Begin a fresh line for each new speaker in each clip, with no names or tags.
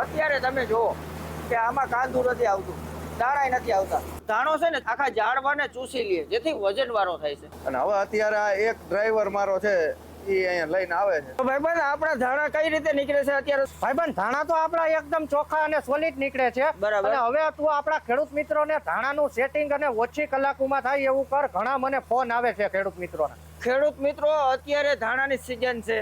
અત્યારે તમે જુઓ કે આમાં કાંદું નથી આવતું દાણાય નથી આવતા. દાણો છે ને આખા ઝાડવાને ચૂસી લે જેથી વજન વાળો થાય છે.
અને હવે અત્યારે આ એક ડ્રાઈવર મારો છે એ અહીંયા લઈને આવે છે.
તો ભાઈબંધ આપણા ધાણા કઈ રીતે નીકળે છે અત્યારે?
ભાઈબંધ ધાણા તો આપણા એકદમ ચોખ્ખા અને સોલિડ નીકળે છે.
બરાબર.
હવે તું આપણા ખેડૂત મિત્રોને ધાણાનું સેટિંગ અને ઓછી કલાકોમાં થાય એવું કર ઘણા મને ફોન આવે છે ખેડૂત મિત્રોના.
ખેડૂત મિત્રો અત્યારે ધાણાની સિઝન છે.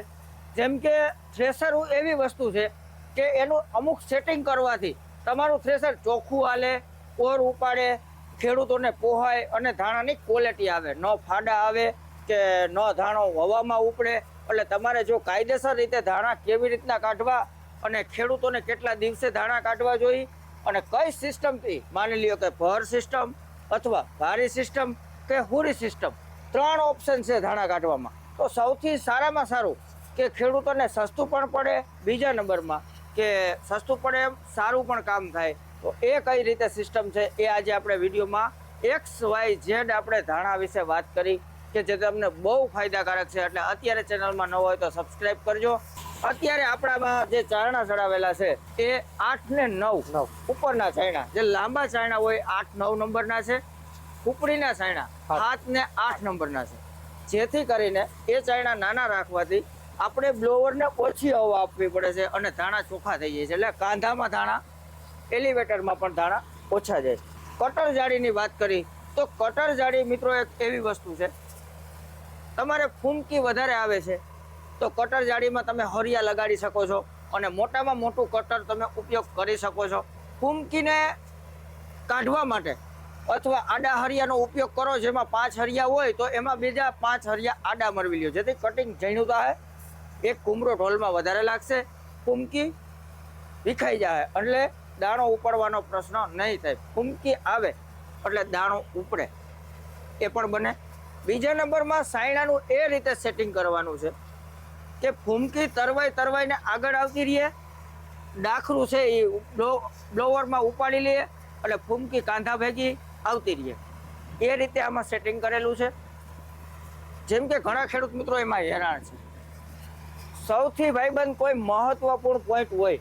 જેમ કે થ્રેસર એવી વસ્તુ છે કે એનું અમુક સેટિંગ કરવાથી તમારું થ્રેસર ચોખ્ખું હાલે, ઓર ઉપાડે, ખેડૂતોને પોહાય અને ધાણાની ક્વોલિટી આવે. ન ફાડા આવે કે ન ધાણો હવામાં ઉપડે. એટલે તમારે જો કાયદેસર રીતે ધાણા કેવી રીતના કાઢવા અને ખેડૂતોને કેટલા દિવસે ધાણા કાઢવા જોઈએ અને કઈ સિસ્ટમથી માની લ્યો કે ભર સિસ્ટમ અથવા ભારી સિસ્ટમ કે હુરી સિસ્ટમ ત્રણ ઓપ્શન છે ધાણા કાઢવામાં. તો સૌથી સારામાં સારું કે ખેડૂતોને સસ્તું પણ પડે બીજા નંબરમાં કે સસ્તું પડે એમ સારું પણ કામ થાય. તો એ કઈ રીતે સિસ્ટમ છે એ આજે આપણે વિડીયોમાં એક્સ વાય ઝેડ આપણે ધાણા વિશે વાત કરી કે જે તમને બહુ ફાયદાકારક છે. એટલે અત્યારે ચેનલમાં ન હોય તો સબસ્ક્રાઈબ કરજો. અત્યારે આપણામાં જે ચારણા ચડાવેલા છે એ આઠ ને નવ.
નવ.
ઉપરના ચાયણા. જે લાંબા ચાયણા હોય આઠ નવ નંબરના છે. ઉપરીના ચાયણા. સાત ને આઠ નંબરના છે. જેથી કરીને એ ચાયણા નાના રાખવાથી આપણે બ્લોવરને ઓછી હવા આપવી પડે છે અને ધાણા ચોખ્ખા થઈ જાય છે. એટલે કાંધામાં ધાણા એલિવેટરમાં પણ ધાણા ઓછા જાય કટર જાળીની વાત કરી, તો કટર જાળી મિત્રો એક એવી વસ્તુ છે, તમારે ફૂમકી વધારે આવે છે, તો કટર જાળીમાં તમે હરિયા લગાડી શકો છો અને મોટામાં મોટું કટર તમે ઉપયોગ કરી શકો છો. ફૂમકીને કાઢવા માટે અથવા આડા હરિયાનો ઉપયોગ કરો, જેમાં પાંચ હરિયા હોય તો એમાં બીજા પાંચ હરિયા આડા મરવી લ્યો. જેથી કટિંગ ઝીણું થાય એક કુમરો ઢોલમાં વધારે લાગશે, ફૂમકી વિખાઈ જાય એટલે દાણો ઉપાડવાનો પ્રશ્ન નહીં થાય. ફૂમકી આવે એટલે દાણો ઉપડે. એ પણ બને. બીજા નંબરમાં સાયણાનું એ રીતે સેટિંગ કરવાનું છે કે ફૂમકી તરવાઈ તરવાઈને આગળ આવતી રહીએ, ડાખરું છે એ બ્લો- બ્લોવરમાં ઉપાડી લઈએ એટલે ફૂમકી કાંધા ભેગી આવતી રહીએ. એ રીતે આમાં સેટિંગ કરેલું છે. જેમ કે ઘણા ખેડૂત મિત્રો એમાં હેરાન છે. સૌથી ભાઈબંધ કોઈ મહત્વપૂર્ણ પોઈન્ટ હોય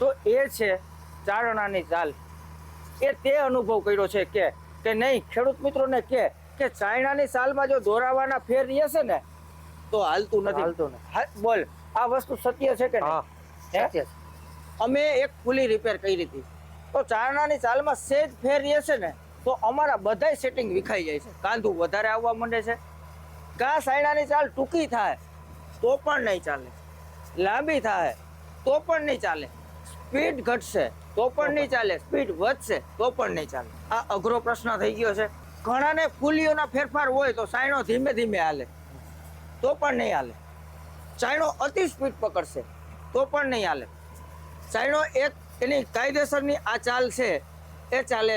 તો એ છે ચારણાની ચાલ. એ તે અનુભવ કર્યો છે કે કે નહીં ખેડૂત મિત્રોને કે કે ચાયણાની સાલમાં જો દોરાવાના ફેર રહેશે ને તો હાલતું નથી.
હાલતું નથી.
બોલ આ વસ્તુ સત્ય છે કે?
સત્ય
અમે એક ફૂલી રિપેર કરી હતી. તો ચારણાની ચાલમાં સેજ ફેર રહેશે ને તો અમારા બધાય સેટિંગ વિખાઈ જાય છે. કાંધું વધારે આવવા માંડે છે. ઘા સાયણાની ચાલ ટૂંકી થાય. તો પણ નહીં ચાલે. લાંબી થાય, તો પણ નહીં ચાલે. સ્પીડ ઘટશે, તો પણ નહીં ચાલે. સ્પીડ વધશે, તો પણ નહીં ચાલે. આ અઘરો પ્રશ્ન થઈ ગયો છે. ઘણાને ફૂલીઓના ફેરફાર હોય તો સાયણો ધીમે ધીમે હાલે. તો પણ નહીં હાલે. સાયણો અતિ સ્પીડ પકડશે, તો પણ નહીં હાલે. સાયણો એક એની કાયદેસરની આ ચાલ છે, એ ચાલે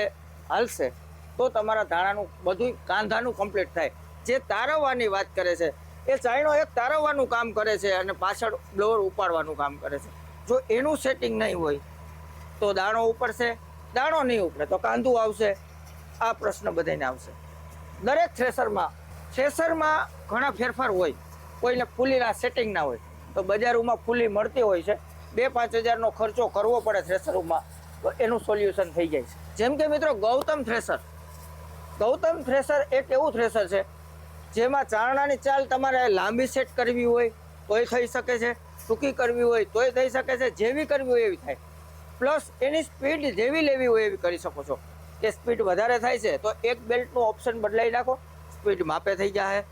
હાલશે. તો તમારા ધાણાનું બધું કાંધાનું કમ્પ્લીટ થાય. જે તારવવાની વાત કરે છે એ ચાયણો એક તારવવાનું કામ કરે છે અને પાછળ બ્લોર ઉપાડવાનું કામ કરે છે. જો એનું સેટિંગ નહીં હોય, તો દાણો ઉપડશે? દાણો નહીં ઉપડે, તો કાંદું આવશે? આ પ્રશ્ન બધાને આવશે. દરેક થ્રેસરમાં થ્રેસરમાં ઘણા ફેરફાર હોય. કોઈને ફૂલીના સેટિંગ ના હોય, તો બજારોમાં ફૂલી મળતી હોય છે. બે પાંચ હજારનો ખર્ચો કરવો પડે થ્રેસરોમાં તો એનું સોલ્યુશન થઈ જાય છે. જેમ કે મિત્રો ગૌતમ થ્રેસર ગૌતમ થ્રેસર એક એવું થ્રેસર છે જેમાં ચારણાની ચાલ તમારે લાંબી સેટ કરવી હોય, તોય થઈ શકે છે. ટૂંકી કરવી હોય, તોય થઈ શકે છે. જેવી કરવી હોય એવી થાય. પ્લસ એની સ્પીડ જેવી લેવી હોય એવી કરી શકો છો. કે સ્પીડ વધારે થાય છે, તો એક બેલ્ટનું ઓપ્શન બદલાઈ નાખો. સ્પીડ માપે થઈ જાય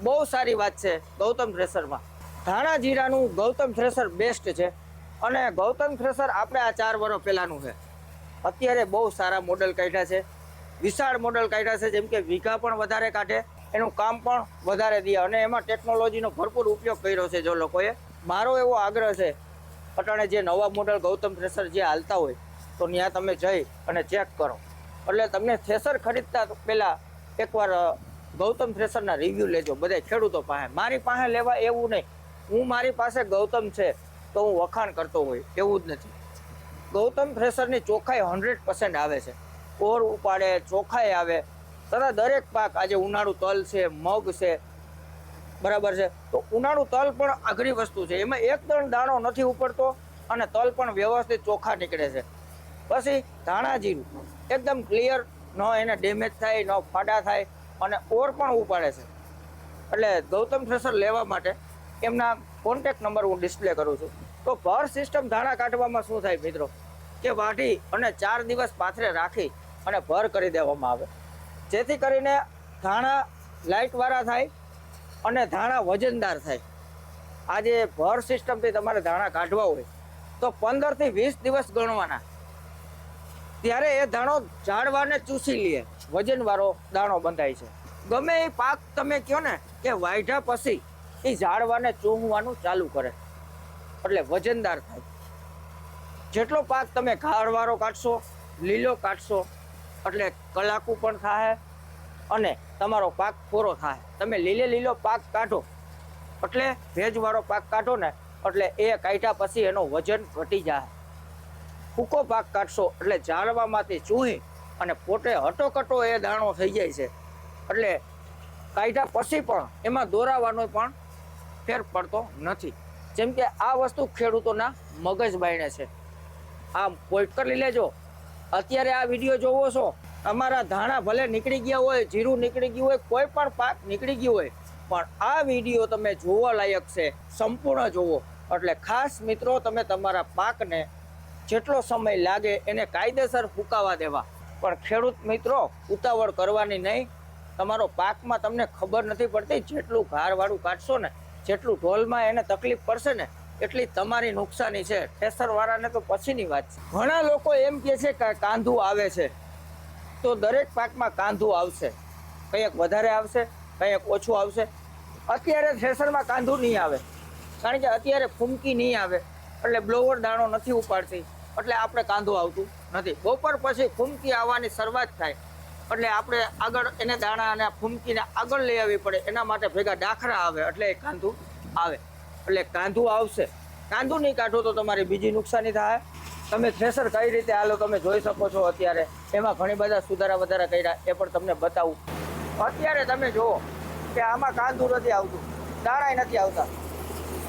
બહુ સારી વાત છે ગૌતમ થ્રેસરમાં. ધાણા જીરાનું ગૌતમ થ્રેસર બેસ્ટ છે. અને ગૌતમ થ્રેસર આપણે આ ચાર વર્ષ પહેલાંનું છે. અત્યારે બહુ સારા મોડલ કાઢ્યા છે. વિશાળ મોડલ કાઢ્યા છે, જેમ કે વીઘા પણ વધારે કાઢે. એનું કામ પણ વધારે દે. અને એમાં ટેકનોલોજીનો ભરપૂર ઉપયોગ કર્યો છે જો લોકોએ. મારો એવો આગ્રહ છે અટાણે જે નવા મોડલ ગૌતમ થ્રેસર જે હાલતા હોય, તો ત્યાં તમે જઈ અને ચેક કરો. એટલે તમને થ્રેસર ખરીદતા પહેલાં એકવાર ગૌતમ થ્રેસરના રિવ્યૂ લેજો બધા ખેડૂતો પાસે. મારી પાસે લેવા એવું નહીં. હું મારી પાસે ગૌતમ છે, તો હું વખાણ કરતો હોય, એવું જ નથી. ગૌતમ થ્રેસરની ચોખ્ખાઈ હંડ્રેડ પર્સન્ટ આવે છે. ઓર ઉપાડે ચોખ્ખાઈ આવે તથા દરેક પાક આજે ઉનાળુ તલ છે, મગ છે, બરાબર છે. તો ઉનાળુ તલ પણ અઘરી વસ્તુ છે. એમાં એક ત્રણ દાણો નથી ઉપડતો અને તલ પણ વ્યવસ્થિત ચોખ્ખા નીકળે છે. પછી ધાણા જીરું એકદમ ક્લિયર ન એને ડેમેજ થાય, ન ફાડા થાય અને ઓર પણ ઉપાડે છે. એટલે ગૌતમ થ્રેસર લેવા માટે એમના કોન્ટેક નંબર હું ડિસ્પ્લે કરું છું. તો ભર સિસ્ટમ ધાણા કાઢવામાં શું થાય મિત્રો? કે વાઢી અને ચાર દિવસ પાથરે રાખી અને ભર કરી દેવામાં આવે. જેથી કરીને ધાણા લાઇટવાળા થાય અને ધાણા વજનદાર થાય. આજે ભર સિસ્ટમથી તમારે ધાણા કાઢવા હોય તો પંદરથી વીસ દિવસ ગણવાના. ત્યારે એ ધાણો ઝાડવાને ચૂસી લે. વજનવાળો દાણો બંધાય છે. ગમે એ પાક તમે કહો ને કે વાઢા પછી એ ઝાડવાને ચૂહવાનું ચાલુ કરે. એટલે વજનદાર થાય. જેટલો પાક તમે ઘાડવાળો કાઢશો, લીલો કાઢશો એટલે કલાકું પણ થાય અને તમારો પાક પૂરો થાય તમે લીલે લીલો પાક કાઢો. એટલે ભેજવાળો પાક કાઢો ને, એટલે એ કાઢ્યા પછી એનો વજન ઘટી જાય સૂકો પાક કાઢશો એટલે ઝાડવામાંથી ચૂહી અને પોતે હટોકટો એ દાણો થઈ જાય છે. એટલે કાઢ્યા પછી પણ એમાં દોરાવાનો પણ ફેર પડતો નથી. જેમ કે આ વસ્તુ ખેડૂતોના મગજ બાયણે છે. આમ કોઈ કરી લેજો અત્યારે આ વીડિયો જોવો છો, તમારા ધાણા ભલે નીકળી ગયા હોય, જીરું નીકળી ગયું હોય, કોઈ પણ પાક નીકળી ગયું હોય, પણ આ વીડિયો તમે જોવા લાયક છે, સંપૂર્ણ જોવો. એટલે ખાસ મિત્રો, તમે તમારા પાકને જેટલો સમય લાગે એને કાયદેસર ફૂંકાવા દેવા. પણ ખેડૂત મિત્રો, ઉતાવળ કરવાની નહીં. તમારો પાકમાં તમને ખબર નથી પડતી, જેટલું ઘારવાળું કાઢશો ને, જેટલું ઢોલમાં એને તકલીફ પડશે ને એટલી તમારી નુકસાની છે. ઠેસરવાળાને તો પછીની વાત છે. ઘણા લોકો એમ કહે છે કે કાંધું આવે છે. તો દરેક પાકમાં કાંધું આવશે. કંઈક વધારે આવશે, કંઈક ઓછું આવશે. અત્યારે થ્રેસરમાં કાંધું નહીં આવે. કારણ કે અત્યારે ફૂમકી નહીં આવે. એટલે બ્લોવર દાણો નથી ઉપાડતી. એટલે આપણે કાંધું આવતું નથી. બપોર પછી ફૂમકી આવવાની શરૂઆત થાય. એટલે આપણે આગળ એને દાણા અને ફૂમકીને આગળ લઈ આવવી પડે. એના માટે ભેગા ડાખરા આવે એટલે એ કાંધું આવે. એટલે કાંધું આવશે. કાંધું નહીં કાઢો તો તમારી બીજી નુકસાની થાય. તમે થ્રેસર કઈ રીતે હાલો તમે જોઈ શકો છો અત્યારે. એમાં ઘણી બધા સુધારા વધારા કર્યા. એ પણ તમને બતાવું. અત્યારે તમે જુઓ કે આમાં કાંધું નથી આવતું. દાણાય નથી આવતા.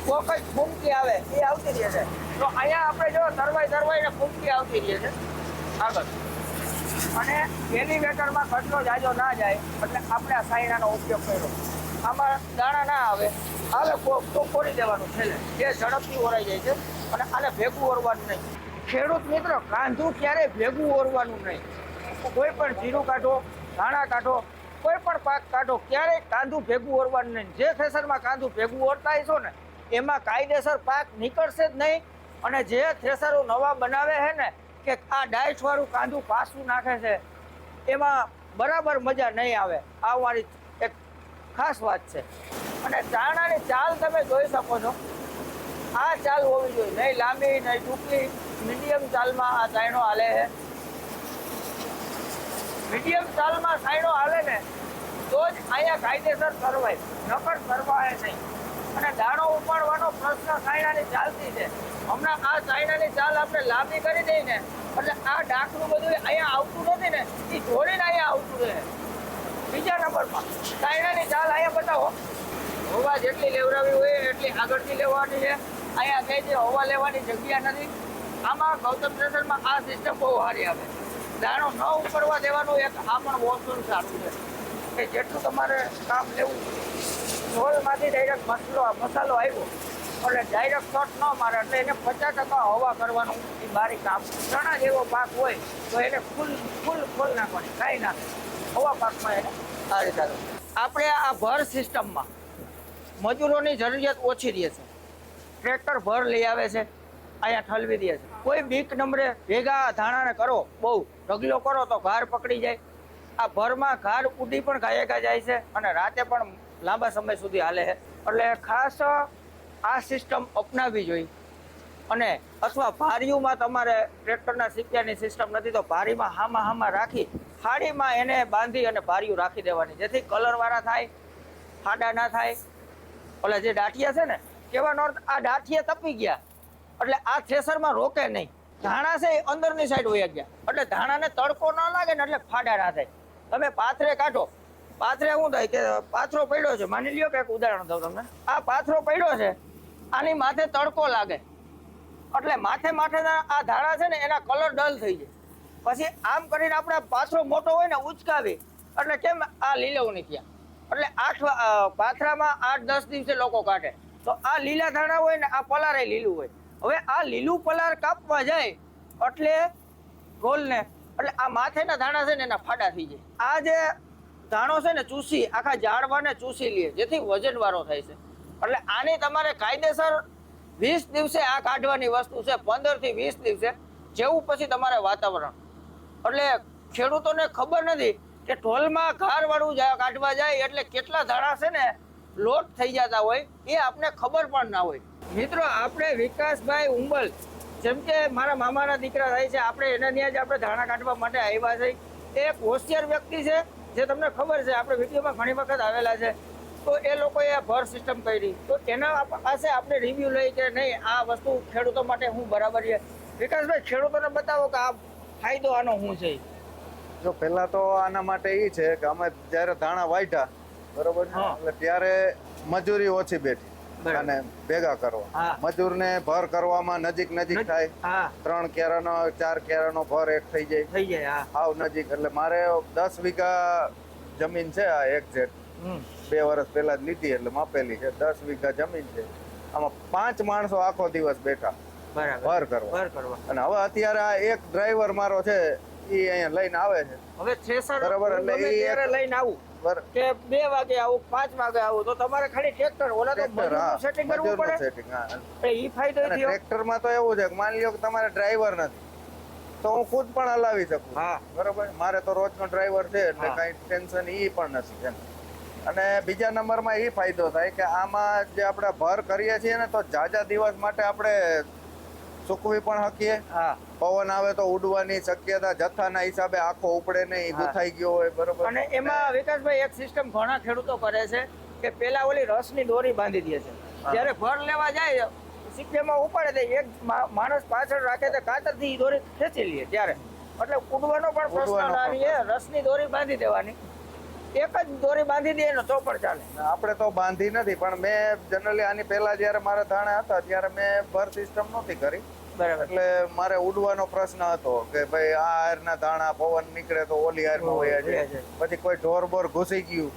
કોક જ ફૂમકી આવે, એ આવતી રહે છે. તો અહીંયા આપણે જો તરવાઈ તરવાઈને ફૂમકી આવતી રહે છે. આગળ. અને એલિવેટરમાં ખટલો જાજો ના જાય, એટલે આપણે આ સાયણાનો ઉપયોગ કર્યો. આમાં દાણા ના આવે. આવે તો કોરી દેવાનું છેલ્લે. જે ઝડપથી ઓરાઈ જાય છે અને આને ભેગું ઓરવાનું નહીં. ખેડૂત મિત્ર, કાંધું ક્યારે ભેગું ઓરવાનું નહીં? કોઈ પણ જીરું કાઢો, ધાણા કાઢો, કોઈ પણ પાક કાઢો, ક્યારેય કાંદું ભેગું ઓરવાનું નહીં. જે થ્રેસરમાં કાંદું ભેગું ઓરતા હશો ને, એમાં કાયદેસર પાક નીકળશે જ નહીં. અને જે થ્રેસરો નવા બનાવે છે ને, કે આ ડાયસવાળું કાંદું પાછું નાખે છે, એમાં બરાબર મજા નહીં આવે. આ મારી ખાસ વાત છે. અને ચાણાની ચાલ તમે જોઈ શકો છો. આ ચાલ હોવી જોઈએ. નહીં લાંબી, નહીં ટૂંકી. મીડિયમ ચાલમાં આ ચાયણો હાલે છે. મીડિયમ ચાલમાં સાયણો હાલે ને, તો જ અહીંયા કાયદેસર કરવાય નકર કરવાય નહીં. અને દાણો ઉપાડવાનો પ્રશ્ન સાયણાની ચાલતી છે. હમણાં આ સાયણાની ચાલ આપણે લાંબી કરી દઈ ને, એટલે આ ડાકનું બધું અહીંયા આવતું નથી ને, એ જોડીને અહીંયા આવતું રહે. બીજા નંબરમાં. તાયણાની ચાલ અહીંયા બતાવો. હવા જેટલી લેવડાવી હોય એટલી આગળથી લેવાની છે. અહીંયા કઈ જે હવા લેવાની જગ્યા નથી. આમાં ગૌતમ સ્ટેશનમાં આ સિસ્ટમ બહુ સારી આવે. દાણો ન ઉપડવા દેવાનું એક આ પણ ઓપ્શન સારું છે. કે જેટલું તમારે કામ લેવું ઢોલમાંથી ડાયરેક્ટ મસલો મસાલો આવ્યો. એટલે ડાયરેક્ટ શોટ ન મારે. એટલે એને પચાસ ટકા હવા કરવાનું એ બારી કામ. ચણા જેવો પાક હોય તો એને ફૂલ ફૂલ ફૂલ નાખવાની. કાંઈ નાખે હવા પાકમાં એને આ રીતે આપણે આ ભર સિસ્ટમમાં મજૂરોની જરૂરિયાત ઓછી રહે છે. ટ્રેક્ટર ભર લઈ આવે છે, અહીંયા ઠલવી દે છે. કોઈ બીક નંબરે ભેગા ધાણાને કરો, બહુ ઢગલો કરો તો ઘાર પકડી જાય. આ ભરમાં ઘાર ઉડી પણ ગાયકા જાય છે અને રાતે પણ લાંબા સમય સુધી હાલે છે. એટલે ખાસ આ સિસ્ટમ અપનાવવી જોઈએ. અને અથવા ભારીઓમાં તમારે ટ્રેક્ટરના સિક્યાની સિસ્ટમ નથી તો ભારીમાં હામાં હામાં રાખી હાડીમાં એને બાંધી અને ભાર્યું રાખી દેવાની. જેથી કલરવાળા થાય ફાડા ના થાય. ઓલા જે ડાઠિયા છે ને, કહેવાનો અર્થ આ દાંઠિયા તપી ગયા. એટલે આ થ્રેસરમાં રોકે નહીં. ધાણા છે એ અંદરની સાઈડ વયા ગયા. એટલે ધાણાને તડકો ન લાગે ને એટલે ફાડા ના થાય. તમે પાથરે કાઢો. પાથરે શું થાય કે પાથરો પડ્યો છે. માની લ્યો કે એક ઉદાહરણ દઉં તમને. આ પાથરો પડ્યો છે, આની માથે તડકો લાગે. એટલે માથે માથેના આ ધાણા છે ને, એના કલર ડલ થઈ જાય. પછી આમ કરીને આપણે પાથરો મોટો હોય ને ઉચકાવી. એટલે કેમ આ લીલો નીકળ્યા એટલે આઠ પાથરામાં આઠ, દસ દિવસે લોકો કાઢે. તો આ લીલા ધાણા હોય ને, આ પલારે લીલું હોય. હવે આ લીલું પલાર કાપવા જાય એટલે ગોલને, એટલે આ માથેના ધાણા છે ને, એના ફાડા થઈ જાય. આ જે ધાણો છે ને, ચૂસી, આખા ઝાડવાને ચૂસી લે, જેથી વજનવાળો થાય છે. એટલે આની તમારે કાયદેસર વીસ દિવસે આ કાઢવાની વસ્તુ છે, પંદરથી વીસ દિવસે, જેવું પછી તમારે વાતાવરણ. એટલે ખેડૂતોને ખબર નથી કે ઢોલમાં ઘાર વાળું કાઢવા જાય એટલે કેટલા ધાણા છે ને લોટ થઈ જતા હોય એ આપને ખબર પણ ના હોય. મિત્રો, આપણે વિકાસભાઈ ઉંબલ, જેમ કે મારા મામાના દીકરા થાય છે, આપણે એના ત્યાં જ આપણે ધાણા કાઢવા માટે આવ્યા છે. એ એક હોશિયાર વ્યક્તિ છે, જે તમને ખબર છે, આપણે વિડીયોમાં ઘણી વખત આવેલા છે. તો એ લોકોએ ભર સિસ્ટમ કરી. તો એના પાસે આપણે રિવ્યૂ લઈ કે નહીં, આ વસ્તુ ખેડૂતો માટે હું બરાબર છે. વિકાસભાઈ, ખેડૂતોને બતાવો કે આ ફાયદો આનો શું છે?
જો પહેલા તો આના માટે એ છે કે અમે જ્યારે ધાણા વાઢ્યા બરોબર? એટલે ત્યારે મજૂરી ઓછી બેઠી અને ભેગા. કરવા. મજૂરને ભર કરવામાં નજીક નજીક થાય. ત્રણ કેરાનો ચાર કેરાનો ભર એક થઈ જાય.
થઈ જાય
આવ નજીક. એટલે મારે દસ વીઘા જમીન છે આ એક જેટ. બે વર્ષ પહેલા જ લીધી એટલે માપેલી છે. દસ વીઘા જમીન છે. આમાં પાંચ માણસો આખો દિવસ બેઠા. ભર કરવા. અને હવે અત્યારે આ એક ડ્રાઈવર મારો છે એ અહીંયા લઈને આવે છે.
હવે થ્રેસર
બરાબર, એટલે એ
ત્યારે લઈને આવું. કે બે વાગે આવું પાંચ વાગે આવું તો તમારે ખાલી ટ્રેક્ટર ઓલા તો સેટિંગ કરવું પડે.
સેટિંગ હા.
એટલે ઈ ફાયદો થયો.
ટ્રેક્ટરમાં તો એવું છે કે માની લ્યો કે તમારે ડ્રાઈવર નથી. તો હું ખુદ પણ હલાવી શકું.
હા.
બરોબર? મારે તો રોજનો ડ્રાઈવર છે એટલે. કઈ ટેન્શન ઈ પણ નથી એમ. અને બીજા નંબરમાં એ ફાયદો થાય કે આમાં જે આપણે ભર કરીએ છીએ ને તો જાજા દિવસ માટે આપણે સૂકવી પણ શકીએ.
હા.
પવન આવે તો ઉડવાની શક્યતા જથ્થાના હિસાબે આખો ઉપડે નહીં. ગુથાઈ ગયો હોય બરોબર?
અને એમાં વિકાસભાઈ એક સિસ્ટમ ઘણા ખેડૂતો કરે છે કે પેલા ઓલી રસની દોરી બાંધી દે છે. જ્યારે ભર લેવા જાય સિક્કેમાં ઉપાડે તો એક માણસ પાછળ રાખે તો કાતરથી એ દોરી ખેંચી લે ત્યારે. એટલે ઉડવાનો પણ પ્રશ્ન આવે રસની દોરી બાંધી દેવાની. એક જ દોરી બાંધી દે ને તો પણ ચાલે.
આપણે તો બાંધી નથી પણ મેં જનરલી આની પહેલા જ્યારે મારા ધાણા હતા ત્યારે મેં ભર સિસ્ટમ નહોતી કરી.
બરાબર.
એટલે મારે ઉડવાનો પ્રશ્ન હતો કે ભાઈ આ હારના દાણા પવન નીકળે તો ઓલી હારમાં વયા જાય. પછી કોઈ ઢોર બોર ઘૂસી ગયું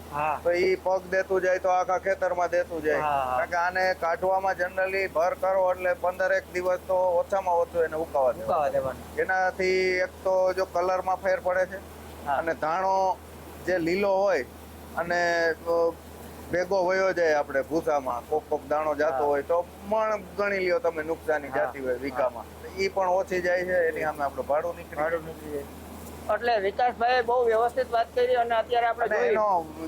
તો એ પગ દેતું જાય તો આખા ખેતરમાં દેતું જાય. કારણ કે આને કાઢવામાં જનરલી ભર કરો એટલે પંદર એક દિવસ તો ઓછામાં ઓછું એને ઉકાવા દેવાનું. એનાથી એક તો જો કલરમાં ફેર પડે છે અને ધાણો જે લીલો હોય અને ભેગો વયો જાય આપણે ભૂસામાં કોક કોક દાણો જાતો હોય તો પણ ગણી લ્યો તમે નુકસાની. જાતી હોય વીઘામાં ઈ પણ ઓછી જાય છે એની સામે આપણું ભાડું નીકળી.
ભાડું નીકળી જાય. એટલે વિકાસભાઈ બહુ વ્યવસ્થિત વાત કરી અને અત્યારે આપણે
એનો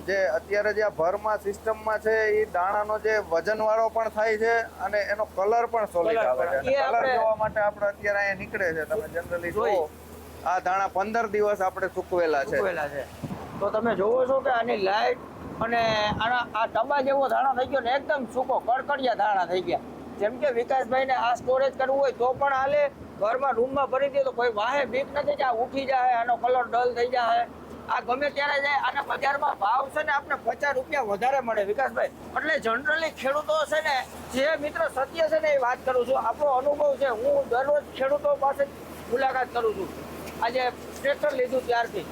જે અત્યારે જે આ ભરમાં સિસ્ટમમાં છે એ દાણાનો જે વજન વાળો પણ થાય છે અને એનો કલર પણ સોલિડ આવે છે. કલર જોવા માટે આપણે અત્યારે અહીંયા નીકળે છે. તમે જનરલી જોવો આ દાણા પંદર દિવસ આપણે સૂકવેલા છે.
સૂકવેલા છે. તો તમે જોવો છો કે આની લાઈટ અને આના આ ટબા જેવો ધાણો થઈ ગયો ને એકદમ સૂકો, કડકડિયા ધાણા થઈ ગયા. જેમ કે વિકાસભાઈને આ સ્ટોરેજ કરવું હોય તો પણ હાલે, ઘરમાં રૂમમાં ભરી દે તો કોઈ વાહે બીક નથી કે આ ઉઠી જાય આનો કલર ડલ થઈ જાય આ ગમે ત્યારે જાય, આના બજારમાં ભાવ છે ને આપણે પચાસ રૂપિયા વધારે મળે વિકાસભાઈ. એટલે જનરલી ખેડૂતો છે ને, જે મિત્ર સત્ય છે ને એ વાત કરું છું. આપણો અનુભવ છે, હું દરરોજ ખેડૂતો પાસે મુલાકાત કરું છું. આજે ટ્રેક્ટર લીધું ત્યારથી.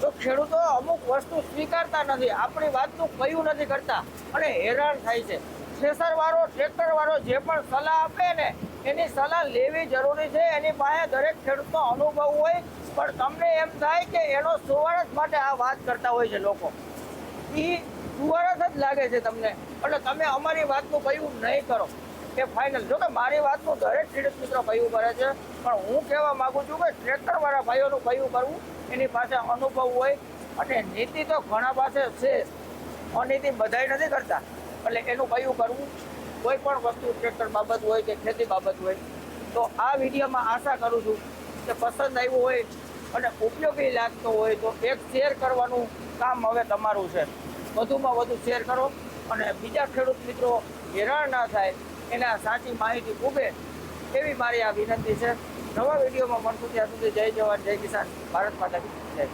તો ખેડૂતો અમુક વસ્તુ સ્વીકારતા નથી. આપણી વાતનું કયું નથી કરતા. અને હેરાન થાય છે. થ્રેસર વાળો ટ્રેક્ટર વાળો જે પણ સલાહ આપે ને, એની સલાહ લેવી જરૂરી છે. એની પાસે દરેક ખેડૂતનો અનુભવ હોય. પણ તમને એમ થાય કે એનો સુવારસ માટે આ વાત કરતા હોય છે લોકો. એ સુવારસ જ લાગે છે તમને. એટલે તમે અમારી વાતનું કયું નહીં કરો. કે ફાઇનલ જો કે મારી વાતનું દરેક ખેડૂત મિત્રો કયું કરે છે. પણ હું કહેવા માગું છું કે ટ્રેક્ટરવાળા ભાઈઓનું કયું કરવું એની પાસે અનુભવ હોય અને નીતિ તો ઘણા પાસે છે. અનીતિ બધાય નથી કરતા. એટલે એનું કયું કરવું? કોઈ પણ વસ્તુ ટ્રેક્ટર બાબત હોય કે ખેતી બાબત હોય, તો આ વિડીયોમાં આશા કરું છું કે પસંદ આવ્યું હોય અને ઉપયોગી લાગતો હોય તો એક શેર કરવાનું કામ હવે તમારું છે. વધુમાં વધુ શેર કરો અને બીજા ખેડૂત મિત્રો હેરાન ના થાય એના સાચી માહિતી પૂગે એવી મારી આ વિનંતી છે. નવા વિડીયોમાં મળશું ત્યાં સુધી જય જવાન જય કિસાન. ભારત માતા જય.